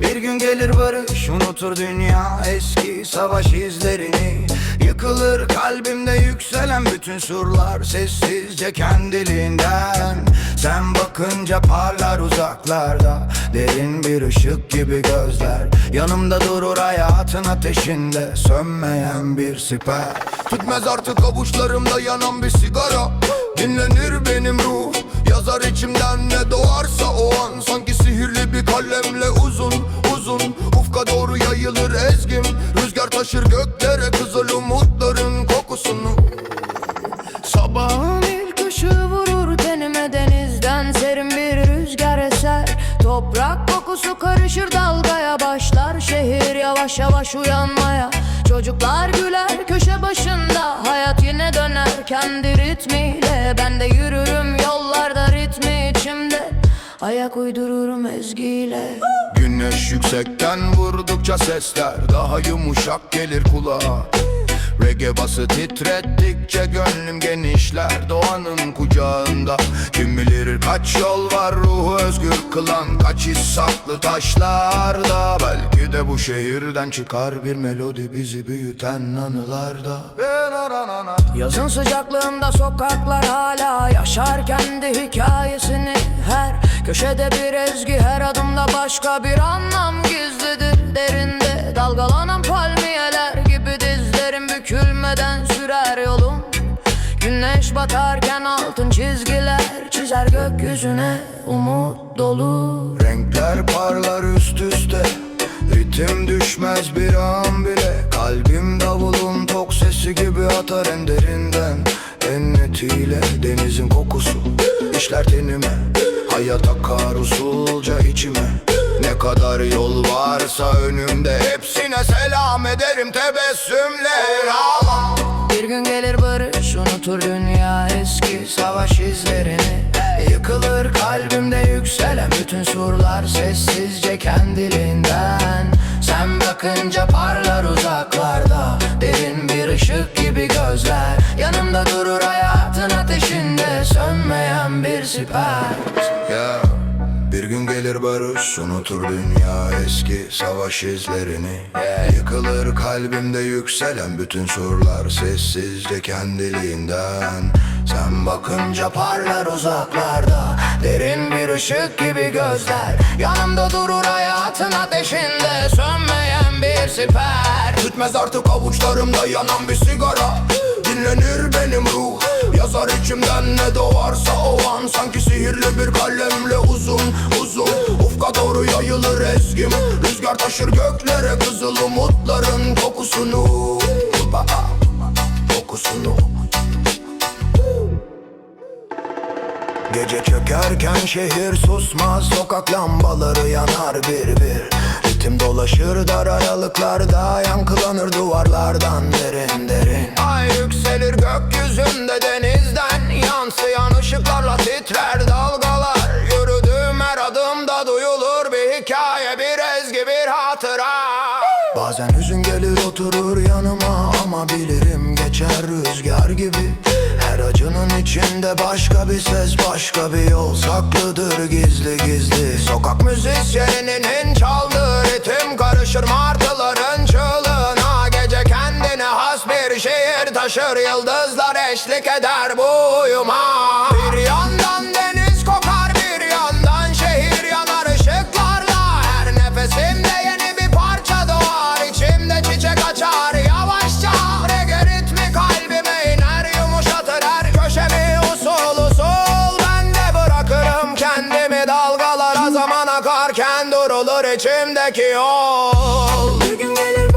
Bir gün gelir barış unutur dünya eski savaş izlerini. Yıkılır kalbimde yükselen bütün surlar sessizce kendiliğinden. Sen bakınca parlar uzaklarda derin bir ışık gibi gözler. Yanımda durur hayatın ateşinde sönmeyen bir siper. Tütmez artık avuçlarımda yanan bir sigara Dinlenir benim ruh. Yazar içimden ne doğarsa o an. Sanki sihirli bir kalemle uzun uzun. Ufka doğru yayılır ezgim. Rüzgar taşır göklere kızıl umutların kokusunu. Sabahın ilk ışığı vurur tenime denizden. Serin bir rüzgar eser. Toprak kokusu karışır dalgaya başlar. Şehir yavaş yavaş uyanmaya. Çocuklar güler köşe başında. Hayat yine döner kendi ritmiyle ayak uydururum ezgiyle. Güneş yüksekten vurdukça sesler Daha yumuşak gelir kulağa. Reggae bası titrettikçe gönlüm genişler Doğanın kucağında. Kim bilir kaç yol var ruhu özgür kılan Kaç his saklı taşlarda. Belki de bu şehirden çıkar bir melodi Bizi büyüten anılarda. Yazın sıcaklığında sokaklar hala yaşar kendi hikayesini Her köşede bir ezgi her adımda başka bir anlam gizlidir. Derinde Dalgalanan palmiyeler gibi dizlerim bükülmeden sürer yolum. Güneş batarken altın çizgiler çizer gökyüzüne umut dolu. Renkler parlar üst üste Ritim düşmez bir an bile. Kalbim davulun tok sesi gibi atar en derinden En netiyle denizin kokusu işler tenime Hayat akar usulca içime. Ne kadar yol varsa önümde Hepsine selam ederim tebessümle. Ağlam Bir gün gelir barış unutur dünya eski savaş izlerini. Yıkılır kalbimde yükselen bütün surlar Sessizce kendiliğinden. Sen bakınca parlar uzaklarda unutur dünya eski savaş izlerini. Yıkılır kalbimde yükselen bütün surlar Sessizce kendiliğinden. Sen bakınca parlar uzaklarda Derin bir ışık gibi gözler. Yanımda durur hayatın ateşinde Sönmeyen bir siper. Tütmez artık avuçlarımda yanan bir sigara. Dinlenir benim ruh Yazar içimden ne doğarsa o an. Sanki sihirli bir kalemle uzun uzun. Ufka doğru yayılır ezgim. Rüzgar taşır göklere kızıl umutların kokusunu. Kokusunu. Gece çökerken şehir susmaz Sokak lambaları yanar bir bir. Ritim dolaşır dar aralıklarda Yankılanır duvarlardan derin derin. Ay yükselir gökyüzünde hatıra. Bazen hüzün gelir oturur yanıma Ama bilirim geçer rüzgar gibi. Her acının içinde başka bir ses Başka bir yol saklıdır gizli gizli. Sokak müzisyeninin çaldığı ritim karışır martıların çığlığına. Gece kendine has bir şehir taşır yıldızlar eşlik eder bu uyuma. Bir yandan akarken durulur içimdeki yol. Bir gün gelir